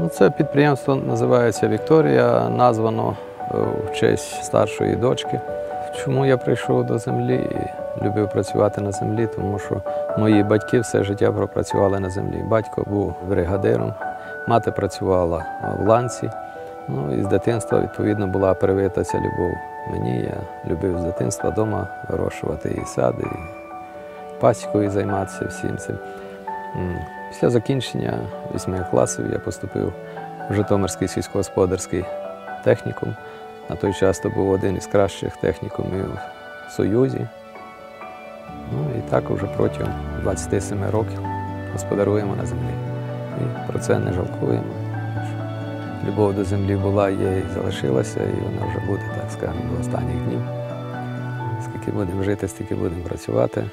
Ну, Це підприємство називається Вікторія, названо е, в честь старшої дочки. Чому я прийшов до землі і любив працювати на землі? Тому що мої батьки все життя пропрацювали на землі. Батько був бригадиром, мати працювала в ланці. Ну і з дитинства, відповідно, була привита ця любов мені. Я любив з дитинства вдома вирощувати і сади, і пасікою займатися всім цим. Після закінчення вісьми класів я поступив в Житомирський сільськогосподарський технікум. На той час це був один із кращих технікумів в Союзі. Ну і так вже протягом 27 років господаруємо на землі. І про це не жалкуємо. Любов до землі була, є і залишилася, і вона вже буде, так скажемо, до останніх днів. Скільки будемо жити, стільки будемо працювати.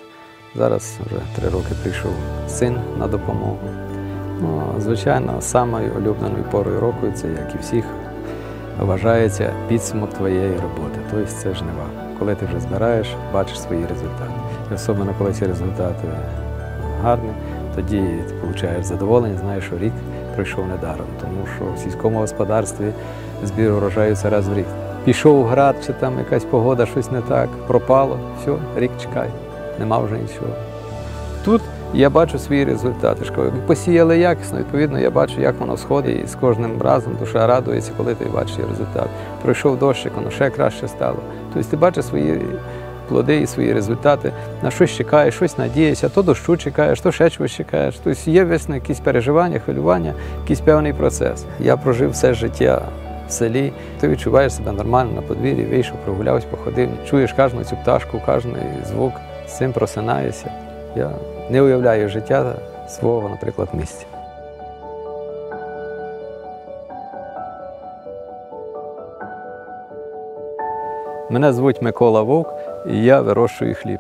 Зараз вже три роки прийшов син на допомогу. Ну, звичайно, самою улюбленою порою року, це як і всіх, вважається підсумок твоєї роботи. Тобто це жнива. Коли ти вже збираєш, бачиш свої результати. І особливо, коли ці результати гарні, тоді ти отримуєш задоволення, знаєш, що рік пройшов недаром, тому що в сільському господарстві збір урожаю це раз в рік. Пішов град, чи там якась погода, щось не так, пропало, все, рік чекай, нема вже нічого. Тут я бачу свої результати. Ж Посіяли якісно, відповідно, я бачу, як воно сходить, і з кожним разом душа радується, коли ти бачиш результат. Пройшов дощик, воно ще краще стало. Тобто ти бачиш свої плоди і свої результати, на щось чекаєш, щось надієшся, то дощу чекаєш, то ще чогось чекаєш. Тобто є весна якісь переживання, хвилювання, якийсь певний процес. Я прожив все життя в селі, ти відчуваєш себе нормально на подвір'ї, вийшов, прогулявся, походив, чуєш кожну цю пташку, кожен звук, цим просинаюся. Я не уявляю життя свого, наприклад, місця. Мене звуть Микола Вовк, і я вирощую хліб.